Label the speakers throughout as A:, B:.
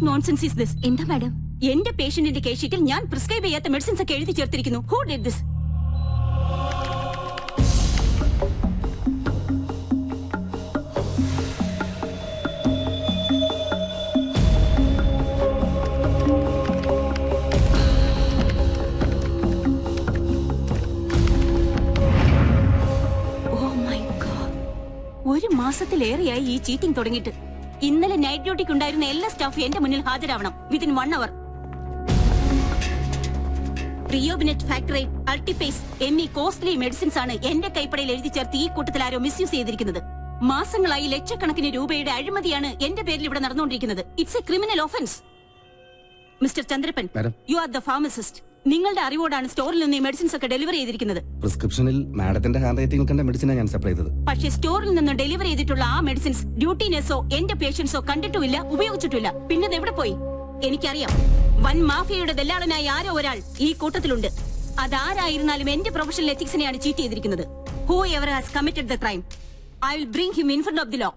A: What nonsense is this
B: എന്താ madam?
A: എന്റെ പേഷ്യന്റിന്റെ കേസ് ഷീറ്റിൽ ഞാൻ പ്രിസ്ക്രൈബ് ചെയ്യാത്ത മെഡിസിൻസ് ഒക്കെ എഴുതി ചേർത്തിരിക്കുന്നു. Who did this Oh my God. ഒരു മാസത്തിലേറെയായി ഈ ചീറ്റിംഗ് തുടങ്ങിയിട്ട്. ഇന്നലെ നൈറ്റ് ഡ്യൂട്ടിക്ക് ഉണ്ടായിരുന്ന എല്ലാ സ്റ്റാഫും എന്റെ മുന്നിൽ ഹാജരാവണം. വിതിൻ വൺ അവർ റിയോബിനെറ്റ് ഫാക്ടറി അൾട്ടിപേസ് എന്നീ കോസ്റ്റ്ലി മെഡിസിൻസ് ആണ് എന്റെ കൈപ്പടയിൽ എഴുതി ചേർത്ത് ഈ കൂട്ടത്തിൽ ആരോ മിസ്യൂസ് ചെയ്തിരിക്കുന്നത്. മാസങ്ങളായി ലക്ഷക്കണക്കിന് രൂപയുടെ അഴിമതിയാണ് എന്റെ പേരിൽ ഇവിടെ നടന്നുകൊണ്ടിരിക്കുന്നത്. It's a criminal offence mister
C: Chandrappan.
A: You are the pharmacist നിങ്ങളുടെ അറിവോടാണ് സ്റ്റോറിൽ നിന്ന് ഈ മെഡിസിൻസ് ഒക്കെ ഡെലിവറി ചെയ്തിരിക്കുന്നത്.
C: പ്രിസ്ക്രിപ്ഷനിൽ മാഡത്തിന്റെ ഹാൻഡ് റൈറ്റിംഗ് കണ്ട മെഡിസിനാണ് ഞാൻ സപ്ലൈ ചെയ്തത്.
A: പക്ഷേ സ്റ്റോറിൽ നിന്ന് ഡെലിവറി ചെയ്തിട്ടുള്ള ആ മെഡിസിൻസ് ഡ്യൂട്ടി നഴ്സോ എന്റെ പേഷ്യൻസോ കണ്ടിട്ടുമില്ല ഉപയോഗിച്ചിട്ടില്ല. പിന്നെ എവിടെ പോയി? എനിക്കറിയാം. വൻ മാഫിയയുടെ ദല്ലാളനായ ആരോ ഒരാൾ ഈ കൂട്ടത്തിലുണ്ട്. അതാരായിരുന്നാലും എന്റെ പ്രൊഫഷണൽ എത്തിക്സിനെയാണ് ചീറ്റ് ചെയ്തിരിക്കുന്നത്. Whoever has committed the crime I will bring him in
D: front of the law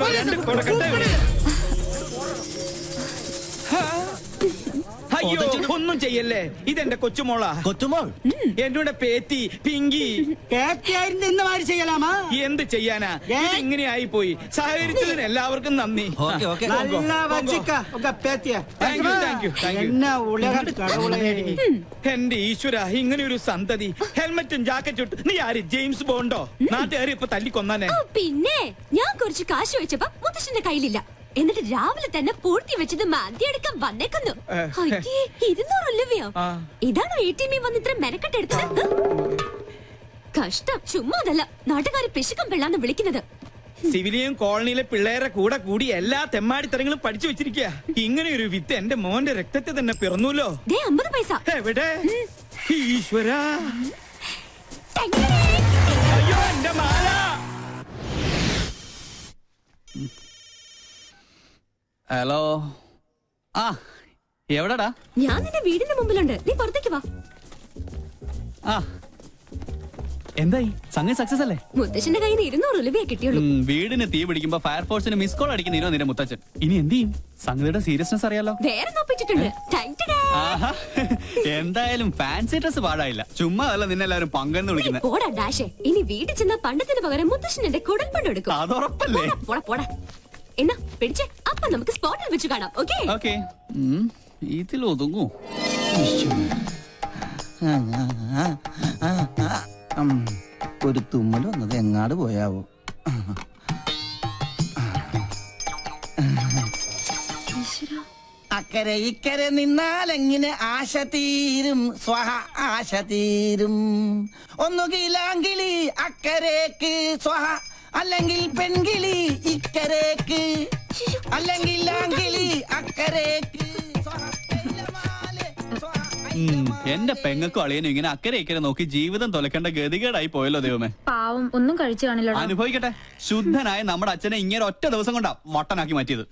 D: മാറി ചെയ്യല്ലേ ഇതെന്റെ കൊച്ചുമോളാ.
E: കൊച്ചുമോൾ?
D: എന്നോട് പേത്തി പിങ്കി.
F: പേത്തിയായിരുന്നു ഇന്ന് മാതിരി ചെയ്യലാമാ?
D: എന്ത് ചെയ്യാനാ? ഇങ്ങനെ ഇങ്ങനെ പോയി സഹകരിച്ചതിന് എല്ലാവർക്കും നന്ദി. എന്റെ ഈശ്വര ഇങ്ങനെ ഒരു സന്തതി. ഹെൽമെറ്റും ജാക്കറ്റും ഇട്ട്. നീ ആര് ജെയിംസ് ബോണ്ടോ? നാട്ടുകാരി ഇപ്പൊ തല്ലിക്കൊന്നാനെ.
B: പിന്നെ. ഞാൻ കുറച്ച് കാശ് വെച്ചപ്പോ മുത്തശ്ശന്റെ കയ്യിലില്ല. എന്നിട്ട് രാവിലെ തന്നെ പൂഴ്ത്തി വെച്ചത് മാന്തി എടുക്കാൻ വന്നേക്കുന്നു. ഇരുന്നൂറ്. ഇതാണോ എ ടി എമ്മിൽ വന്ന് ഇത്ര മെനക്കെട്ടെടുത്തത് കഷ്ടം ചുമ്മാതല്ല അതല്ല. നാട്ടുകാര് പിശുക്കം പിള്ളാന്ന് വിളിക്കുന്നത്.
D: സിവിലിയും കോളനിയിലെ പിള്ളേരെ കൂടെ കൂടി എല്ലാ തെമ്മാടിത്തരങ്ങളും പഠിച്ചു വെച്ചിരിക്കുക ഇങ്ങനെ ഒരു വിത്ത് എന്റെ മോന്റെ രക്തത്തെ തന്നെ പിറന്നുല്ലോ
B: ദേ അമ്പത് പൈസ.
D: എവിടെ? ഈശ്വര. അയ്യോ എന്റെ മാല.
E: ഹലോ ആ എവിടെടാ?
B: ഞാൻ നിന്റെ വീടിന്റെ മുമ്പിലുണ്ട്. നീ പുറത്തേക്ക് വാ.
E: ആ. എന്തായി? സംഗതി സക്സസ് അല്ലേ?
B: മുത്തശ്ശന്റെ കയ്യിൽ ഇരുന്നൂറ് രൂപയെ കിട്ടിയുള്ളൂ.
E: വീടിന് തീ പിടിക്കുമ്പോ ഫയർഫോഴ്സിന് മിസ് കോൾ അടിക്കുന്നതിനോ നിന്റെ മുത്തച്ഛൻ. ഇനി എന്ത് ചെയ്യും? സംഗതിയുടെ സീരിയസ്നെസ് അറിയാലോ.
B: വേറെ നോപ്പിച്ചിട്ടുണ്ട്
E: എന്തായാലും ഫാൻസി ഡ്രസ് പാടായില്ല ചുമ്മാ അല്ല നിന്നെ എല്ലാവരും പങ്കെന്ന് വിളിക്കുന്നത്
B: പോടാ ഡാഷേ. ഇനി വീട്ടിൽ ചെന്ന പണ്ടത്തിന് പകരം മുത്തശ്ശൻ എന്റെ പണ്ട് എടുക്കും.
E: അതുറപ്പല്ലേ
B: പോടാ പോടാ. എന്നാ? പിടിച്ചേ അപ്പൊ നമുക്ക് സ്പോട്ടിൽ വെച്ച് കാണാം ഓക്കെ?
E: ഓക്കെ. ഇതിൽ ഒതുങ്ങൂ.
G: ഒരു തുമ്മൽ വന്നത് എങ്ങാട് പോയാവോ? അക്കരെ ഇക്കരെ നിന്നാൽ എങ്ങനെ ആശ തീരും? സ്വഹ ആശ തീരും. ഒന്നുകിലാങ്കിളി അക്കരേക്ക് സ്വഹ അല്ലെങ്കിൽ പെൺകിളി ഇക്കരേക്ക്. അല്ലെങ്കിൽ
E: എന്റെ പെങ്ങക്കും അളിയനും ഇങ്ങനെ അക്കരെ ഇക്കരെ നോക്കി ജീവിതം തൊലക്കേണ്ട ഗതികേടായി പോയല്ലോ ദൈവമേ.
H: പാവം ഒന്നും കഴിച്ചു കാണില്ല
E: അനുഭവിക്കട്ടെ. ശുദ്ധനായ നമ്മുടെ അച്ഛനെ ഇങ്ങനെ ഒറ്റ ദിവസം കൊണ്ടാ മട്ടനാക്കി മാറ്റിയത്.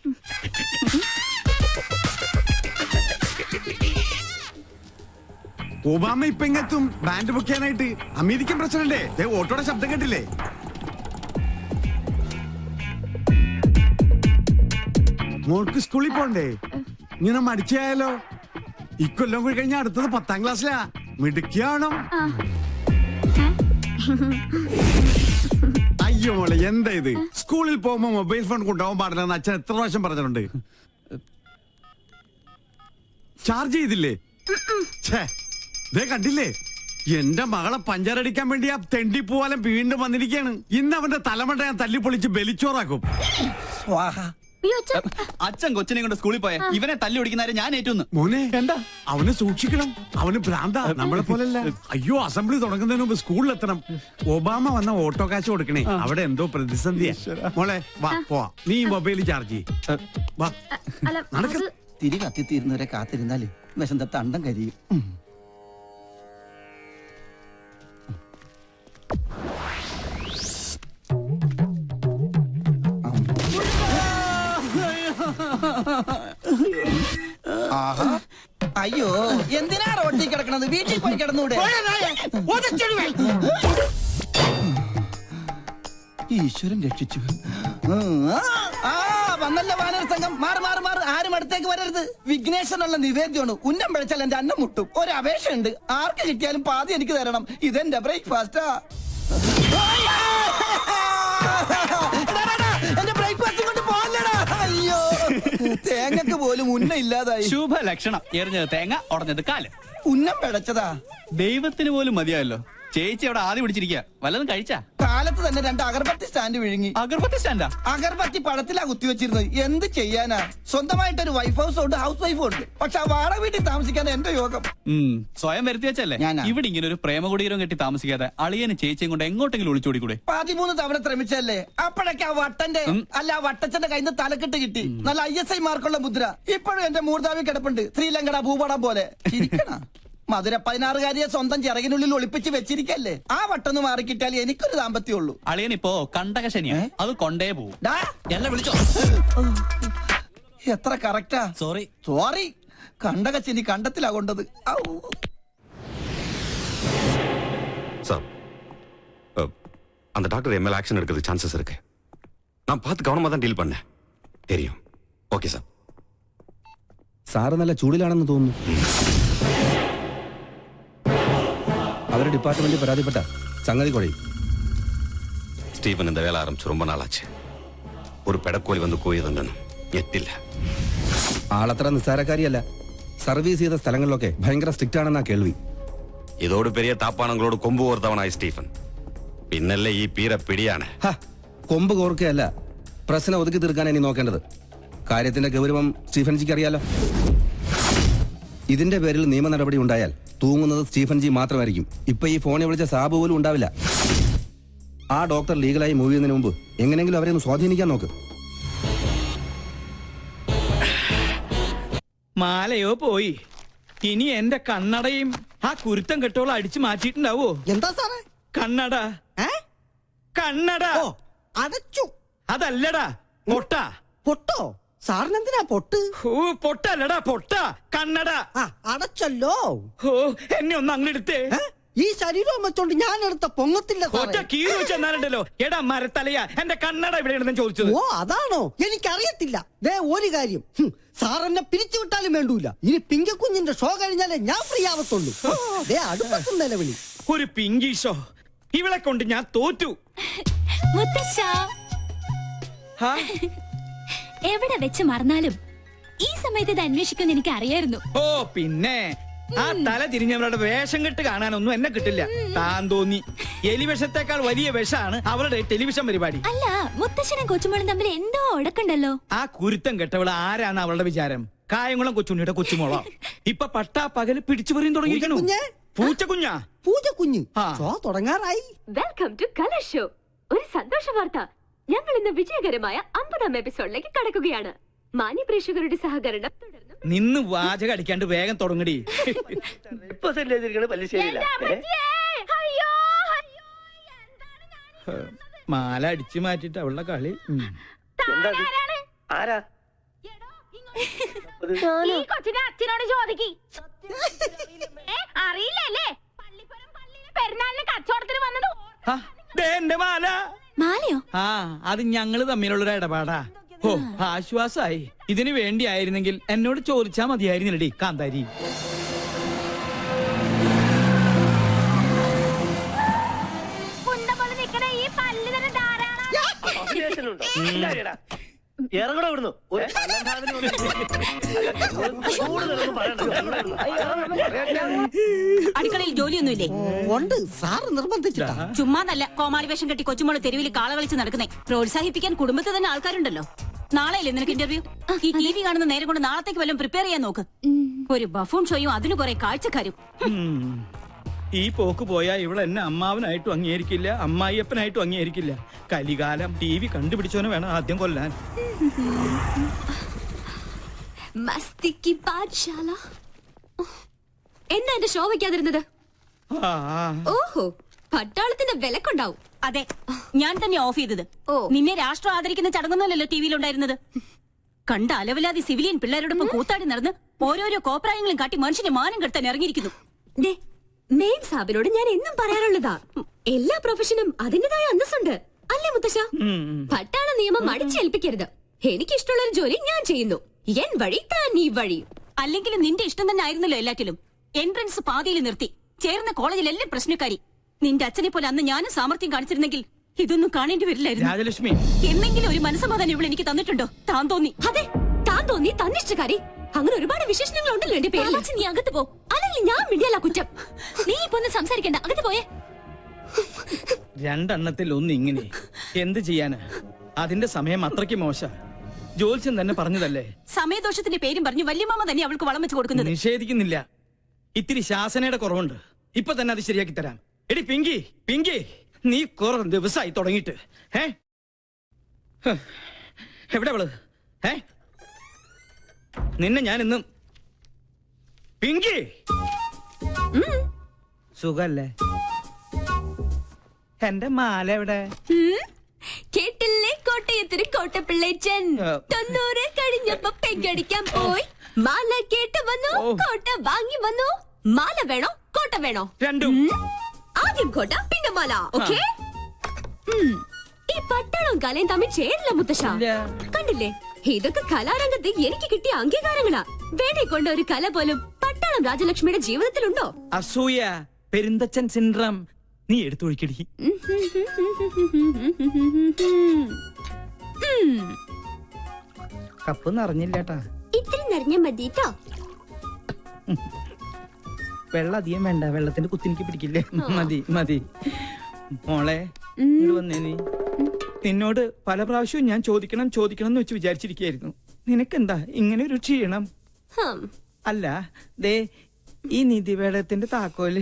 I: ഒബാമ ഇപ്പൊ ഇങ്ങെത്തും ബാൻഡ് ബുക്ക് ചെയ്യാനായിട്ട് അമേരിക്കൻ പ്രസിഡന്റ് ഓട്ടോടെ ശബ്ദം കേട്ടില്ലേ? മോൾക്ക് സ്കൂളിൽ പോണ്ടേ? ഇങ്ങനെ മടിച്ചായാലോ? ഇക്കൊല്ലം കൂടി കഴിഞ്ഞാൽ അടുത്തത് പത്താം ക്ലാസ്സിലാ. മിടുക്കിയാണോ അയ്യോ മോളെ എന്താ ഇത്? സ്കൂളിൽ പോകുമ്പോ മൊബൈൽ ഫോൺ കൊണ്ടുപോകാൻ പാടില്ലെന്ന് അച്ഛൻ എത്ര പ്രാവശ്യം പറഞ്ഞിട്ടുണ്ട്? ചാർജ് ചെയ്തില്ലേ? ഛേ, ദേ കണ്ടില്ലേ? എന്റെ മകളെ പഞ്ചറടിക്കാൻ വേണ്ടി ആ തെണ്ടി പൂവാലം വീണ്ടും വന്നിരിക്കുകയാണ്. ഇന്ന് അവന്റെ തലമണ്ട ഞാൻ തല്ലിപ്പൊളിച്ച് ബലിച്ചോറാക്കും.
E: അച്ഛൻ. കൊച്ചിനെ കൊണ്ട് സ്കൂളിൽ പോയ. ഇവനെ തല്ലി ഓടിക്കുന്നവരെ ഞാൻ ഏറ്റുന്നു
I: മോനെ എന്താ? അവനെ സൂക്ഷിക്കണം. അവന് ഭ്രാന്ത. നമ്മളെ പോലല്ല. അയ്യോ അസംബ്ലി തുടങ്ങുന്നതിന് മുമ്പ് സ്കൂളിലെത്തണം. ഒബാമ വന്ന ഓട്ടോ കാശ് കൊടുക്കണേ. അവിടെ എന്തോ പ്രതിസന്ധിയാ. മോളെ വാ പോവാ. നീ മൊബൈൽ ചാർജ് ചെയ്യ്. വാ. നടക്ക്.
G: തിരി കത്തിത്തീരുന്നവരെ കാത്തിരുന്നാൽ വിശന്ത തണ്ടം കരിയും. അയ്യോ എന്തിനാ റോട്ടിൽ കിടക്കണത്? വീട്ടിൽ പോയി കിടന്നൂടെ? ഈശ്വരൻ രക്ഷിച്ചു. ആ വന്നല്ല വാനര സംഘം. മാറി മാറി മാറി. ആരും അടുത്തേക്ക് വരരുത്. വിഘ്നേശ്വരനുള്ള നിവേദ്യമാണ്. ഉന്നം പിഴച്ചാൽ എന്റെ അന്നം മുട്ടും. ഒരു അപേക്ഷയുണ്ട്. ആർക്ക് കിട്ടിയാലും പാതി എനിക്ക് തരണം. ഇതെന്റെ ബ്രേക്ക്ഫാസ്റ്റാ. തേങ്ങക്ക് പോലും ഉന്ന ഇല്ലാതായി.
E: ശുഭ ലക്ഷണം എറിഞ്ഞത് തേങ്ങ ഉടഞ്ഞത് കാൽ.
G: ഉന്നം പിഴച്ചതാ
E: ദൈവത്തിന് പോലും മതിയായല്ലോ. ചേച്ചി അവിടെ ആദ്യം പിടിച്ചിരിക്കുക വല്ലതും കഴിച്ചാ?
G: കാലത്ത് തന്നെ രണ്ട് അഗർബത്തി സ്റ്റാൻഡ് വിഴുങ്ങി.
E: അഗർബത്തി സ്റ്റാൻഡാ?
G: അഗർബത്തി പഴത്തിലാ കുത്തിവെച്ചിരുന്നത് എന്ത് ചെയ്യാനാ? സ്വന്തമായിട്ടൊരു വൈഫ് ഹൗസ് ഉണ്ട് ഹൗസ് വൈഫും ഉണ്ട്. പക്ഷെ ആ വാടക വീട്ടിൽ താമസിക്കാൻ എന്റെ യോഗം.
E: ഉം, സ്വയം വരുത്തി വെച്ചല്ലേ?
G: ഞാനാ.
E: ഇവിടെ ഇങ്ങനെ ഒരു പ്രേമകുടീരം കെട്ടി താമസിക്കാതെ അളിയനും ചേച്ചിയും കൊണ്ട് എങ്ങോട്ടെങ്കിലും ഒളിച്ചോടിക്കൂടെ?
G: പതിമൂന്ന് തവണ ശ്രമിച്ചല്ലേ? അപ്പോഴൊക്കെ ആ വട്ടന്റെ അല്ല ആ വട്ടച്ചന്റെ കയ്യിൽ നിന്ന് തലക്കെട്ട് കിട്ടി. നല്ല ഐ എസ് ഐ മാർക്കുള്ള മുദ്ര. ഇപ്പോഴും എന്റെ മൂർധാവി കിടപ്പുണ്ട്. ശ്രീലങ്കട ഭൂപടം പോലെ. ചിരിക്കണ? മധുര പതിനാറുകാരിയെ സ്വന്തം ചിറകിനുള്ളിൽ ഒളിപ്പിച്ച് വെച്ചിരിക്കല്ലേ ആ വട്ടൊന്ന് മാറിക്കിട്ടാൽ എനിക്കൊരു ദാമ്പത്യമുള്ളൂ
E: അളിയൻ ഇപ്പോ കണ്ടകശനിയാ അത് കൊണ്ടേ പോവും
G: ഡാ
E: എന്നെ വിളിച്ചോ
G: എത്ര കറക്റ്റാ
E: സോറി
G: സോറി കണ്ടകച്ചിനി കണ്ടത്തിലാ കൊണ്ടത് ഔ.
H: சார் அஹ், அந்த டாக்டர் என் மேல ஆக்ஷன் எடுக்கிறதுக்கு சான்சஸ் இருக்கு நான் பார்த்து கவனமா தான் டீல் பண்ணேன் தெரியும் ஓகே சார்
C: സാറ് നല്ല ചൂടിലാണെന്ന് തോന്നുന്നു അവരുടെ ഡിപ്പാർട്ട്മെന്റ് പരാതിപ്പെട്ട സംഗതി കൊടി
H: സ്റ്റീഫൻ இந்த വേല ആരംഭിച്ചു രൊമ്പ നാളാച്ച്. ഒരു പെടക്കോലി വന്ന് கோயதுண்டனும் എത്തില്ല
C: ആളത്ര നിസ്സാരക്കാരിയല്ല. സർവീസ് ചെയ്ത സ്ഥലങ്ങളിലൊക്കെ ഭയങ്കര സ്ട്രിക്റ്റ് ആണെന്നാ കേൾവി.
H: ഇതോട് പെരിയ താപ്പാണങ്ങളോട് കൊമ്പ് കോർത്തവണായി സ്റ്റീഫൻ. പിന്നല്ലേ ഈ പീര പിടിയാണ്.
C: കൊമ്പ് കോർക്കുകയല്ല പ്രശ്നം ഒതുക്കി തീർക്കാൻ ഇനി നോക്കേണ്ടത്. കാര്യത്തിന്റെ ഗൗരവം സ്റ്റീഫൻജിക്ക് അറിയാലോ ഇതിന്റെ പേരിൽ നിയമ നടപടി ഉണ്ടായാൽ തൂങ്ങുന്നത് സ്റ്റീഫൻ ജി മാത്രമായിരിക്കും. ഇപ്പൊ ഈ ഫോണിൽ വിളിച്ച സാബ് പോലും ഉണ്ടാവില്ല. ആ ഡോക്ടർ ലീഗലായി മൂവ് ചെയ്യുന്നതിന് മുമ്പ് എങ്ങനെയെങ്കിലും അവരെ ഒന്ന് സ്വാധീനിക്കാൻ നോക്ക്.
D: മാലയോ പോയി. ഇനി എന്റെ കണ്ണടയും ആ കുരുത്തം കെട്ടോളം അടിച്ചു മാറ്റിയിട്ടുണ്ടാവോ?
F: എന്താ സാറേ?
D: കണ്ണട.
F: ഏ?
D: കണ്ണട.
F: ഓ അടച്ചു
D: അതല്ലടാ പൊട്ട.
F: പൊട്ടോ? സാറിനെന്തിനാ പൊട്ട്?
D: ഓ പൊട്ടല്ലടാ പൊട്ട. കണ്ണട.
F: ആ അടച്ചല്ലോ.
D: ഓ എന്നെ ഒന്ന് അങ്ങെടുത്തേ?
F: ഈ ശരീരവും വെച്ചോണ്ട് ഞാൻ എടുത്ത പൊങ്ങത്തില്ല
D: ഒറ്റ
F: സാറേ
D: കീറി വെച്ചെന്നാലുണ്ടല്ലോ എടാ മരത്തലയാ. എന്റെ കണ്ണട ഇവിടെ ഇടുന്ന ചോദിച്ചത്.
F: ഓ അതാണോ? എനിക്കറിയത്തില്ല. ദേ ഒരു കാര്യം. സാർ എന്നെ പിരിച്ചു വിട്ടാലും വേണ്ടൂല. ഇനി പിങ്കക്കുഞ്ഞിന്റെ ഷോ കഴിഞ്ഞാലേ ഞാൻ ഫ്രീ ആവത്തുള്ളൂ. ദേ അടുപ്പത്തും നിലവിളി.
D: ഒരു പിങ്കി ഷോ. ഇവളെ കൊണ്ട് ഞാൻ തോറ്റു.
B: മുത്തശ്ശ? എവിടെ വെച്ച് മറന്നാലും ഈ സമയത്ത് ഇത് അന്വേഷിക്കുമെന്ന് എനിക്ക് അറിയായിരുന്നു
D: ഓ പിന്നെ. ആ തല തിരിഞ്ഞവരുടെ വേഷം കെട്ട് കാണാനൊന്നും എന്നെ കിട്ടില്ല. താൻ തോന്നി. എലിവിഷത്തെക്കാൾ വലിയ വിഷമാണ് അവരുടെ ടെലിവിഷൻ പരിപാടി.
B: അല്ല മുത്തശ്ശനും കൊച്ചുമോളും തമ്മിൽ എന്തോ ഉടക്കുണ്ടല്ലോ
D: ആ കുരുത്തം കെട്ടവൾ ആരാണ് അവളുടെ വിചാരം? കായംകുളം കൊച്ചുണ്ണിയുടെ കൊച്ചുമോളോ? ഇപ്പൊ പട്ടാ പകൽ പിടിച്ചു പറയും തുടങ്ങിയിരിക്കണു.
F: പൂച്ചക്കുഞ്ഞേ?
D: പൂച്ചക്കുഞ്ഞാ
F: തുടങ്ങാറായി.
B: വെൽക്കം ടു കലർ ഷോ ഒരു സന്തോഷ വാർത്ത ഞങ്ങൾ ഇന്ന് വിജയകരമായ അമ്പതാം എപ്പിസോഡിലേക്ക് കടക്കുകയാണ്. മാന്യ പ്രേക്ഷകരുടെ സഹകരണം തുടർന്നും
D: നിന്ന് വാചക അടിക്കാണ്ട് വേഗം തുടങ്ങടി.
B: അയ്യോ, അയ്യോ, എന്താണ് ഞാൻ
D: മാല അടിച്ചു മാറ്റിട്ട് അവളുടെ കളി. ഉം.
B: എടോ, ഇങ്ങോട്ട്. ഈ കൊച്ചിനെ അച്ഛനോട് ചോദിക്കി. അറിയില്ലല്ലേ? പള്ളിപ്പുറം പള്ളിയിലെ പെരുന്നാളിന് കച്ചവടത്തിന് വന്നത്
D: ആ, ദേ എന്റെ മാല.
B: മാലയോ?
D: ആ അത് ഞങ്ങൾ തമ്മിലുള്ളൊരു ഇടപാടാ. ഓ ആശ്വാസായി. ഇതിനു വേണ്ടിയായിരുന്നെങ്കിൽ എന്നോട് ചോദിച്ചാ മതിയായിരുന്നില്ലടി കാന്താരി.
B: കുന്ത പോലെ
J: ഇറങ്ങണോ ഇവിടുന്ന്. ഒരു
A: അടുക്കളയിൽ ജോലിയൊന്നുമില്ലേ?
F: ഉണ്ട്. സാറ് നിർബന്ധിച്ചിട്ടാ.
A: ചുമ്മാന്നല്ല കോമാളി വേഷം കെട്ടി കൊച്ചുമോൾ തെരുവിൽ കാള കളിച്ച് നടക്കുന്നേ. പ്രോത്സാഹിപ്പിക്കാൻ കുടുംബത്തിൽ തന്നെ ആൾക്കാരുണ്ടല്ലോ. നാളെയല്ലേ നിനക്ക് ഇന്റർവ്യൂ ഈ ടി വി കാണുന്ന നേരം കൊണ്ട് നാളത്തേക്ക് വല്ലതും പ്രിപ്പയർ ചെയ്യാൻ നോക്ക്. ഒരു ബഫൂൺ ഷോയും അതിന് കുറെ കാഴ്ചക്കാരും.
D: ഈ പോക്ക് പോയാ ഇവിടെ എന്നെ അമ്മാവനായിട്ടും അംഗീകരിക്കില്ല അമ്മായിയപ്പനായിട്ടും അംഗീകരിക്കില്ല. കലികാലം ടി വി കണ്ടുപിടിച്ചോനെ വേണം ആദ്യം കൊല്ലാൻ.
B: എന്നാ എന്റെ ഷോ വെക്കാതിരുന്നത്. ഓഹോ പട്ടാളത്തിന്റെ വിലക്കുണ്ടാവും.
A: അതെ ഞാൻ തന്നെ ഓഫ് ചെയ്തത്.
B: ഓ.
A: നിന്നെ രാഷ്ട്രം ആദരിക്കുന്ന ചടങ്ങൊന്നുമല്ലല്ലോ ടി വിയിലുണ്ടായിരുന്നത്. കണ്ട അലവലാതി സിവിലിയൻ പിള്ളേരോടൊപ്പം കൂത്താടി നടന്ന് ഓരോരോ കോപ്രായങ്ങളും കാട്ടി മനുഷ്യനെ മാനം കെടുത്താൻ ഇറങ്ങിയിരിക്കുന്നു.
B: ദേ, മെയിൻ സാബിനോട് ഞാൻ എന്നും പറയാറുള്ളതാ. എല്ലാ പ്രൊഫഷനും അതിന്റേതായ അന്തസ്സുണ്ട്. അല്ലേ മുത്തശ്ശ? പട്ടാള നിയമം അടിച്ചേൽപ്പിക്കരുത് എനിക്കിഷ്ടമുള്ള ഒരു ജോലി ഞാൻ ചെയ്യുന്നു. എൻ വഴി താൻ ഈ വഴി.
A: അല്ലെങ്കിൽ നിന്റെ ഇഷ്ടം തന്നെ ആയിരുന്നല്ലോ എല്ലാറ്റിലും. എൻട്രൻസ് പാതിയിൽ നിർത്തി. ചേർന്ന കോളേജിലെല്ലാം പ്രശ്നക്കാരി. നിന്റെ അച്ഛനെ പോലെ അന്ന് ഞാനും സാമർത്ഥ്യം കാണിച്ചിരുന്നെങ്കിൽ ഇതൊന്നും കാണേണ്ടി വരില്ലായിരുന്നു.
D: രാജലക്ഷ്മി.
A: എന്നെങ്കിലും ഒരു മനസ്സമാധാനം ഇവിടെ എനിക്ക് തന്നിട്ടുണ്ടോ? താൻ തോന്നി.
B: അതെ താൻ തോന്നി തന്നിഷ്ടക്കാരി. അങ്ങനെ ഒരുപാട് വിശേഷണങ്ങൾ ഉണ്ടല്ലോ എന്റെ പേര് നീ അകത്ത് പോ. അല്ലെങ്കിൽ ഞാൻ മിണ്ടിയല്ല കുറ്റം. നീ ഇപ്പൊ ഒന്ന് സംസാരിക്കണ്ട. അകത്ത് പോയേ.
D: രണ്ടെണ്ണത്തിൽ ഒന്ന് ഇങ്ങനെ. എന്ത് ചെയ്യാന്? അതിന്റെ സമയം അത്രയ്ക്ക് മോശ. ജോത്സ്യം തന്നെ പറഞ്ഞതല്ലേ?
A: സമയദോഷത്തിന്റെ പേരും പറഞ്ഞു വല്യമാമ തന്നെ അവൾക്ക് വളം വെച്ച് കൊടുക്കുന്നത്.
D: നിഷേധിക്കുന്നില്ല. ഇത്തിരി ശാസനയുടെ കുറവുണ്ട്. ഇപ്പൊ തന്നെ അത് ശരിയാക്കി തരാം. എടി പിങ്കി പിങ്കി. നീ കുറെ ദിവസമായി തുടങ്ങിയിട്ട്. ഏ ഹ്. എവിടെ അവൾ? ഏ നിന്നെ ഞാൻ ഇന്നും പിങ്കി? സുഖല്ലേ? എന്റെ മാല എവിടെ.
B: കേട്ടില്ലേ കോട്ടയത്തിന് കോട്ടപ്പിള്ളേച്ചൻ. തൊണ്ണൂറ് കഴിഞ്ഞപ്പോ പെങ്കടിക്കാൻ പോയി. മാല കേട്ട് വന്നു കോട്ട വാങ്ങി വന്നു. മാല വേണോ? കോട്ട വേണോ?
D: രണ്ടും.
B: ആദ്യം കോട്ട പിന്നെ മാല ഓക്കെ? ഈ പട്ടണം കലയും തമ്മിൽ ചേരില്ല മുത്തശ്ശ. കണ്ടില്ലേ? ഇതൊക്കെ കലാരംഗത്ത് എനിക്ക് കിട്ടിയ അംഗീകാരങ്ങളാ. വേണ്ടി കൊണ്ട ഒരു കല പോലും പട്ടാളം രാജലക്ഷ്മിയുടെ ജീവിതത്തിലുണ്ടോ?
D: അസൂയ പെരുന്തച്ചൻ സിൻഡ്രം നീ എടുത്തൊഴിക്കടി കപ്പ് നിറഞ്ഞില്ലേട്ടാ.
B: ഇത്തിരി നിറഞ്ഞ മതിട്ടോ.
D: വെള്ളം അധികം വേണ്ട വെള്ളത്തിന്റെ കുത്തിനിക്ക് പിടിക്കില്ലേ? മതി മതി. മോളെ ഇങ്ങട് വന്നേ നീ. നിന്നോട് പല പ്രാവശ്യവും ഞാൻ ചോദിക്കണം ചോദിക്കണം എന്ന് വെച്ച് വിചാരിച്ചിരിക്കുകയായിരുന്നു. നിനക്കെന്താ? ഇങ്ങനെ ഒരു ക്ഷീണം. അല്ല ദേ ഈ നിധിവേടത്തിന്റെ താക്കോൽ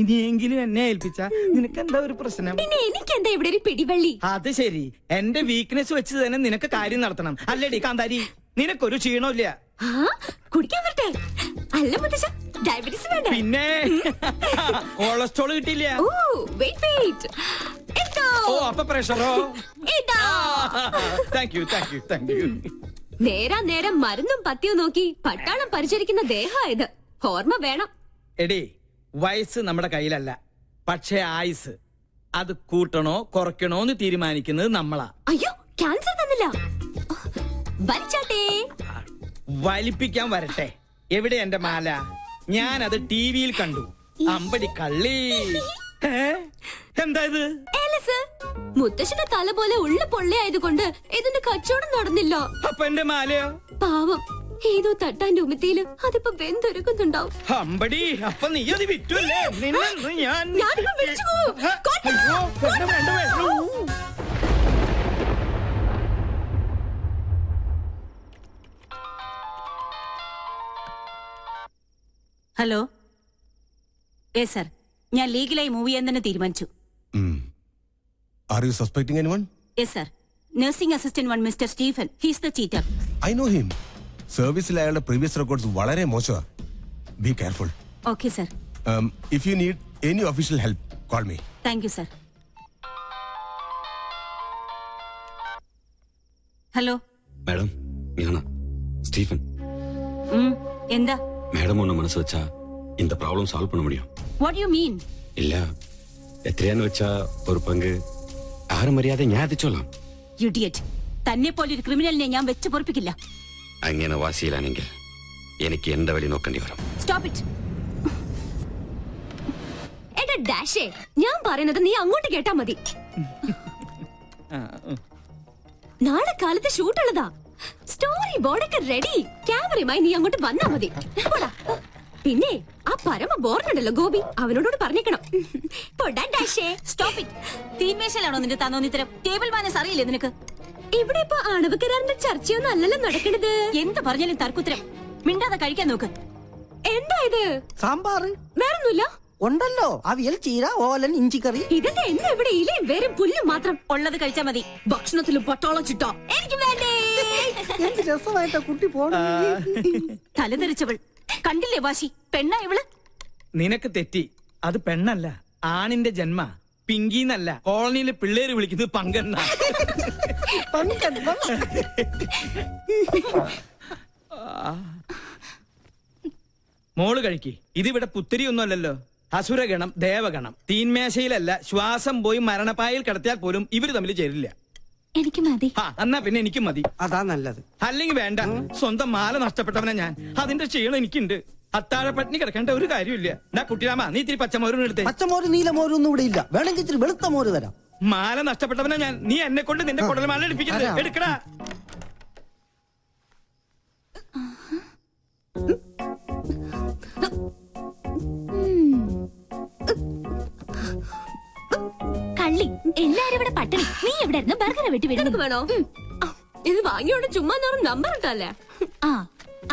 D: ഇനിയെങ്കിലും എന്നെ ഏൽപ്പിച്ച നിനക്കെന്താ ഒരു പ്രശ്നം?
B: പിന്നെ എനിക്കെന്താ ഇവിടെ ഒരു പിടിവള്ളി?
D: അത് ശരി. എന്റെ വീക്ക്നെസ് വെച്ച് തന്നെ നിനക്ക് കാര്യം നടത്തണം. അല്ലേടി കാന്താരി നിനക്കൊരു ക്ഷീണമില്ല
B: കുടിക്കാൻ വരട്ടെ. അല്ല മുത്തശ്ശ ഡയബറ്റീസ് വേണ്ട.
D: പിന്നെ കൊളസ്ട്രോൾ കിട്ടില്ല
B: ഓ വെയിറ്റ് വെയിറ്റ്
D: ഓ അപ്പൊ പ്രഷറോ?
B: ഇതാ.
D: Thank you thank you thank you
B: നേരാ നേരം മരുന്നും പത്തിയും നോക്കി പട്ടാളം പരിചരിക്കുന്ന ദേഹമായത് ഓർമ്മ വേണം.
D: എടി വയസ്സ് നമ്മുടെ കയ്യിലല്ല. പക്ഷേ ആയുസ്. അത് കൂട്ടണോ കുറയ്ക്കണോ എന്ന് തീരുമാനിക്കുന്നത് നമ്മളാ.
B: അയ്യോ ക്യാൻസർ തന്നില്ല. വലിച്ചാട്ടേ.
D: വലിപ്പിക്കാൻ വരട്ടെ. എവിടെ എന്റെ മാല? ഞാൻ അത് ടി വിയിൽ കണ്ടു. അമ്പടി കള്ളി. ഏ? എന്താ ഇത്?
B: ഏലസ് മുത്തശ്ശന്റെ തല പോലെ ഉള്ള പൊള്ളയായതുകൊണ്ട് ഇതിന്റെ കച്ചവടം നടന്നില്ല.
D: അപ്പൊ എന്റെ മാലയോ?
B: പാവം ഏതോ തട്ടാന്റെ ഉമ്മത്തിയിൽ അതിപ്പോ വെന്തൊരുക്കുന്നുണ്ടാവും.
D: അമ്പടി അപ്പൊ നീ അത് ഞാൻ.
A: ഹലോ. ഏ സർ ഞാൻ ലീഗലായി മൂവ് ചെയ്യാൻ തന്നെ തീരുമാനിച്ചു
K: Are you suspecting anyone?
A: Yes sir nursing assistant one mister Stephen he's the cheater
K: I know him. സർവീസിൽ അയാളുടെ പ്രീവിയസ് റെക്കോർഡ്സ് വളരെ മോശമാണ് be careful
A: okay sir
K: if you need any official help call me
A: thank you sir hello
H: madam ഞാനാ Stephen
A: ഉം, എന്താ
H: madam ஒன்று மனசு வச்சா இந்த ப்ராப்ளம் சால்வ் பண்ண முடியும்
A: വാട്ട് യു മീൻ
H: ഇല്ല. എത്രയാന്ന് വെച്ചാ ഒരു പങ്ക്. ആരും മര്യാദ ഞാൻ എത്തിച്ചോളാം
A: ഇഡിയറ്റ് തന്നെ പോലെ ഒരു ക്രിമിനലിനെ ഞാൻ വെച്ച് പൊറപ്പിക്കില്ല.
H: അങ്ങനെ വാശിയിലാണെങ്കിൽ എനിക്ക് എന്റെ വഴി നോക്കേണ്ടി വരും.
A: സ്റ്റോപ്പ് ഇറ്റ്
B: എടാ ഡാഷേ ഞാൻ പറയുന്നത് നീ അങ്ങോട്ട് കേട്ടാ മതി. നാളെ കാലത്ത് ഷൂട്ട് ഉള്ളതാ സ്റ്റോറി ബോർഡൊക്കെ റെഡി ക്യാമറയുമായി നീ അങ്ങോട്ട് വന്നാ മതി. പിന്നെ ആ പരമ ബോർഡുണ്ടല്ലോ ഗോപി അവനോടോട് പറഞ്ഞേക്കണം. പോടാ ഡാഷേ.
A: സ്റ്റോപ്പ് ഇറ്റ് തീന്മേശയിലാണോ നിന്റെ തന്നോന്നിത്തരം ടേബിൾ മാനസ് അറിയില്ലേ നിനക്ക്?
B: ഇവിടെ ഇപ്പൊ ആണവ കരാറിന്റെ ചർച്ചയൊന്നും അല്ലല്ലോ നടക്കണത്.
A: എന്ത് പറഞ്ഞാലും തർക്കുത്തരം? മിണ്ടാതെ കഴിക്കാൻ നോക്ക്.
B: എന്താ ഇത്?
F: സാമ്പാർ.
B: വേറൊന്നുമില്ല.
F: ഉണ്ടല്ലോ. അവിയൽ ചീര ഓലൻ ഇഞ്ചിക്കറി.
B: ഇതിന്റെ എന്ന് ഇവിടെ ഇലയും വേരും പുല്ലും മാത്രം?
A: ഉള്ളത് കഴിച്ചാ മതി.
B: ഭക്ഷണത്തിലും പട്ടോളം ചിട്ടോ. എനിക്ക് വേണ്ടേ?
F: എന്ത് രസമായിട്ടാ കുട്ടി പോണ
A: തലതെറിച്ചവൾ. കണ്ടില്ലേ വാശി? പെണ്ണ ഇവൾ?
D: നിനക്ക് തെറ്റി. അത് പെണ്ണല്ല. ആണിന്റെ ജന്മ. പിങ്കിന്നല്ല. കോളനിയിലെ പിള്ളേര് വിളിക്കുന്നത് പങ്കെന്ന. മോൾ കഴിക്കി. ഇതിവിടെ പുത്തിരിയൊന്നും അല്ലല്ലോ അസുരഗണം ദേവഗണം. തീന്മേശയിലല്ല. ശ്വാസം പോയി മരണപ്പായിൽ കിടത്തിയാൽ പോലും ഇവർ തമ്മിൽ ചേരില്ല.
L: എനിക്ക് മതി.
D: ആ എന്നാ പിന്നെ എനിക്കും മതി.
F: അതാ നല്ലത്.
D: അല്ലെങ്കിൽ വേണ്ട. സ്വന്തം മാല നഷ്ടപ്പെട്ടവനെ ഞാൻ. അതിന്റെ ക്ഷീണം എനിക്കുണ്ട്. അത്താഴ പട്ടിണി കിടക്കേണ്ട ഒരു കാര്യമില്ല എന്നാ കുട്ടിരാമ നീ ഇത്തിരി പച്ചമോരും എടുത്തേ.
F: പച്ചമോര് നീലമോരും ഒന്നും ഇവിടെ ഇല്ല. വേണമെങ്കിൽ ഇച്ചിരി വെളുത്ത മോര് തരാം.
D: മാല നഷ്ടപ്പെട്ടവനെ ഞാൻ. നീ എന്നെ കൊണ്ട് നിന്റെ കൊടൽ മാല എടുപ്പിക്കരുത്.
F: തരാം.
D: എടുക്കടാ.
L: എല്ലാരും ഇവിടെ പട്ടിണി. നീ ഇരുന്ന് ബർഗർ വെട്ടി
B: നിനക്ക്
L: വിടുന്നു
B: വേണോ ഇത് വാങ്ങിയോണ്ട് ചുമ്മാ നമ്പർ ഇട്ടല്ലേ
L: ആ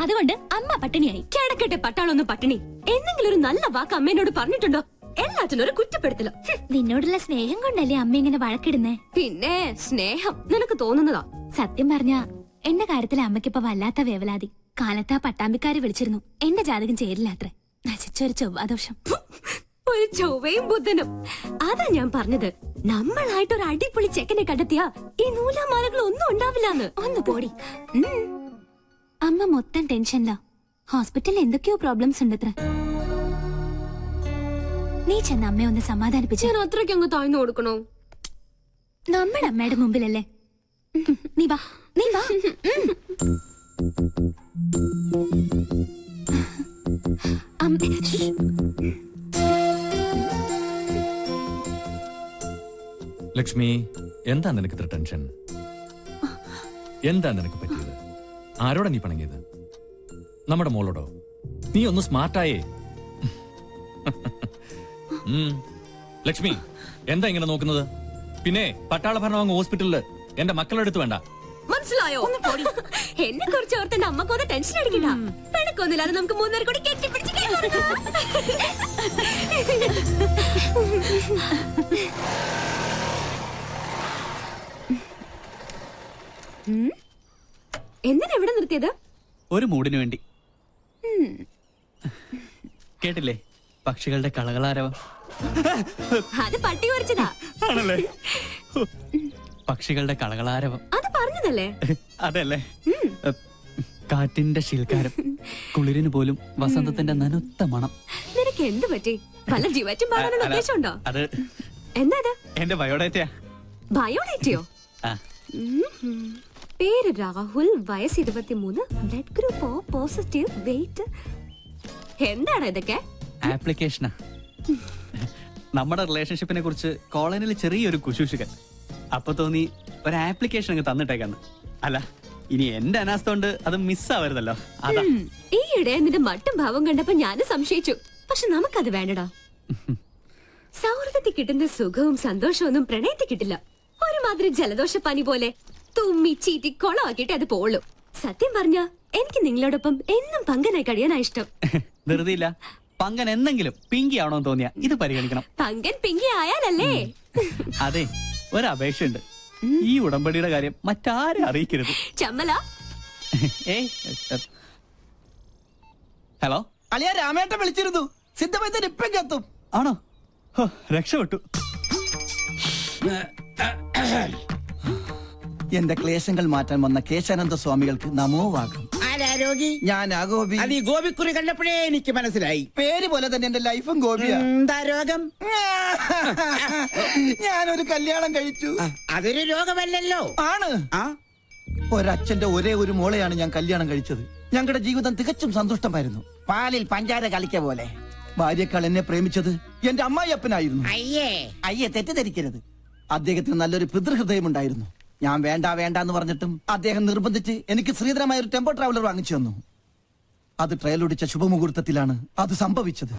L: അതുകൊണ്ട് അമ്മ പട്ടിണിയായി.
B: കിടക്കട്ടെ പട്ടാളൊന്നും പട്ടിണി. എന്തെങ്കിലും ഒരു നല്ല വാക്ക് അമ്മേനോട് പറഞ്ഞിട്ടുണ്ടോ? എല്ലാത്തിനും ഒരു കുറ്റപ്പെടുത്തലോ.
L: നിന്നോടുള്ള സ്നേഹം കൊണ്ടല്ലേ അമ്മ ഇങ്ങനെ വഴക്കിടുന്നേ?
B: പിന്നെ സ്നേഹം നിനക്ക് തോന്നുന്നതാ?
L: സത്യം പറഞ്ഞ എന്റെ കാര്യത്തിൽ അമ്മയ്ക്കിപ്പോ വല്ലാത്ത വേവലാതി. കാലത്താ പട്ടാമ്പിക്കാരെ വിളിച്ചിരുന്നു. എന്റെ ജാതകം ചേരില്ല അത്ര നശിച്ചൊരു ചൊവ്വാദോഷം.
B: ഒരു ചൊവ്വയും ബുദ്ധനും അതാ ഞാൻ പറഞ്ഞത്. നമ്മളായിട്ട് ഒരു അടിപൊളി ചെക്കനെ കണ്ടെത്തിയ ഈ നൂലാമാലകൾ ഒന്നും ഉണ്ടാവില്ലാന്ന്.
L: ഒന്ന് പോടി. അമ്മ മൊത്തം ടെൻഷനിലാ. ഹോസ്പിറ്റലിൽ എന്തൊക്കെയോ പ്രോബ്ലംസ് ഉണ്ടത്ര. നീ ചെന്ന് അമ്മയെ ഒന്ന് സമാധാനിപ്പിച്ചു.
B: ഞാൻ അത്രയ്ക്ക് അങ്ങ് താഴ്ന്നു കൊടുക്കണോ?
L: നമ്മുടെ അമ്മയുടെ മുമ്പിലല്ലേ. നീ വാ നീ വാ. അമ്മ
M: ലക്ഷ്മി എന്താ നിനക്ക് ഇത്ര ടെൻഷൻ? എന്താ നിനക്ക് പറ്റിയത്? ആരോടാ നീ പണങ്ങിയത്? നമ്മുടെ മോളോടോ? നീ ഒന്ന് സ്മാർട്ടായേ. ലക്ഷ്മി എന്താ ഇങ്ങനെ നോക്കുന്നത്? പിന്നെ പട്ടാള ഭരണം അങ്ങ് ഹോസ്പിറ്റലിൽ എന്റെ മക്കളുടെ അടുത്ത് വേണ്ട.
B: മനസ്സിലായോ? എന്നെ കുറിച്ച് ഓർത്ത് എന്റെ അമ്മക്കൊന്ന് ടെൻഷൻ അടിക്കണ്ട. പിണക്കൊന്നുമില്ലാതെ നമുക്ക് മൂന്നര കൂടി കെട്ടിപ്പിടിച്ച് കേൾക്കാം എന്തിനാ എവിടെ നിർത്തിയത്?
E: ഒരു മൂടിനു വേണ്ടി. കേട്ടില്ലേ? പക്ഷികളുടെ കളകളാരവം.
B: അത് പട്ടി കുറിച്ചതാ.
E: ആണല്ലേ? പക്ഷികളുടെ കളകളാരവം.
B: അത് പറഞ്ഞതല്ലേ?
E: അതല്ലേ? കാറ്റിന്റെ ശിൽക്കാരം. കുളിരിന് പോലും വസന്തത്തിന്റെ നനുത്ത മണം.
B: നിനക്ക് എന്ത് പറ്റി? പല ജീവറ്റും പാടാനുള്ള ഉദ്ദേശമുണ്ടോ?
E: അത്
B: എന്താ ഇത്?
E: എന്റെ ബയോഡേറ്റയാ.
B: ബയോഡേറ്റയോ. പേര് രാഹുൽ വയസ്സ് ഇരുപത്തിമൂന്ന് blood group O positive wait എന്താണ് ഇതൊക്കെ?
E: ആപ്ലിക്കേഷനാ. നമ്മുടെ റിലേഷൻഷിപ്പിനെ കുറിച്ച് കോളനിയിൽ ചെറിയൊരു കുശൂഷുകൻ. അപ്പൊ തോന്നി ഒരു ആപ്ലിക്കേഷൻ അങ്ങ് തന്നിട്ടേക്കാന്ന്. അല്ല ഇനി എന്റെ അനാസ്ഥ കൊണ്ട് അത് മിസ്സാവരുതല്ലോ. അതാ.
B: ഈയിടെ നിന്റെ മട്ടും ഭാവം കണ്ടപ്പോ ഞാൻ സംശയിച്ചു. പക്ഷെ നമുക്കത് വേണ്ടടാ. സൗഹൃദത്തിൽ കിട്ടുന്ന സുഖവും സന്തോഷവും ഒന്നും പ്രണയത്തിൽ കിട്ടില്ല. ഒരുമാതിരി ജലദോഷ പനി പോലെ. തുമ്മി ചീറ്റി കൊളമാക്കിയിട്ട് അത് പോളൂ. സത്യം പറഞ്ഞ എനിക്ക് നിങ്ങളോടൊപ്പം എന്നും പങ്കനായി കഴിയാനാ ഇഷ്ടം.
E: ധൃതിയില്ല പങ്കൻ എന്തെങ്കിലും പിങ്കി ആണോ തോന്നിയ ഇത് പരിഗണിക്കണം.
B: പങ്കൻ പിങ്കി ആയാലല്ലേ
E: അതെ ഒരു അപേക്ഷയുണ്ട് ഈ ഉടമ്പടിയുടെ കാര്യം മറ്റാരെ അറിയിക്കരുത്.
B: ചമ്മല.
E: ഏ ഹലോ?
G: അളിയ രാമേട്ടൻ വിളിച്ചിരുന്നു. സിദ്ധമൈത്തൻ ഇപ്പം എത്തും
E: ആണോ? രക്ഷപ്പെട്ടു.
G: എന്റെ ക്ലേശങ്ങൾ മാറ്റാൻ വന്ന കേശാനന്ദ സ്വാമികൾക്ക് നമോവാകം
N: ആരാരോഗി
G: ഞാൻ അഗോപി
N: അത് ഈ ഗോപിക്കുറി കണ്ടപ്പോഴേ എനിക്ക് മനസ്സിലായി.
G: പേര് പോലെ തന്നെ എന്റെ ലൈഫും ഗോപിയാ.
N: എന്താ രോഗം?
G: ഞാനൊരു കല്യാണം കഴിച്ചു.
N: അതൊരു രോഗമല്ലല്ലോ.
G: ആണ്. ഒരച്ഛന്റെ ഒരേ ഒരു മോളെയാണ് ഞാൻ കല്യാണം കഴിച്ചത്. ഞങ്ങളുടെ ജീവിതം തികച്ചും സന്തുഷ്ടമായിരുന്നു.
N: പാലിൽ പഞ്ചാര കളിക്ക പോലെ.
G: ഭാര്യക്കാൾ എന്നെ പ്രേമിച്ചത് എന്റെ അമ്മായിയപ്പനായിരുന്നു.
N: അയ്യേ.
G: അയ്യെ തെറ്റിദ്ധരിക്കരുത്. അദ്ദേഹത്തിന് നല്ലൊരു പിതൃഹൃദയമുണ്ടായിരുന്നു. ഞാൻ വേണ്ട വേണ്ട എന്ന് പറഞ്ഞിട്ടും അദ്ദേഹം നിർബന്ധിച്ച് എനിക്ക് ശ്രീധരമായ ഒരു ടെമ്പോ ട്രാവലർ വാങ്ങിച്ചു തന്നു. അത് ട്രയൽ ഒടിച്ച ശുഭമുഹൂർത്തത്തിലാണ് അത് സംഭവിച്ചത്.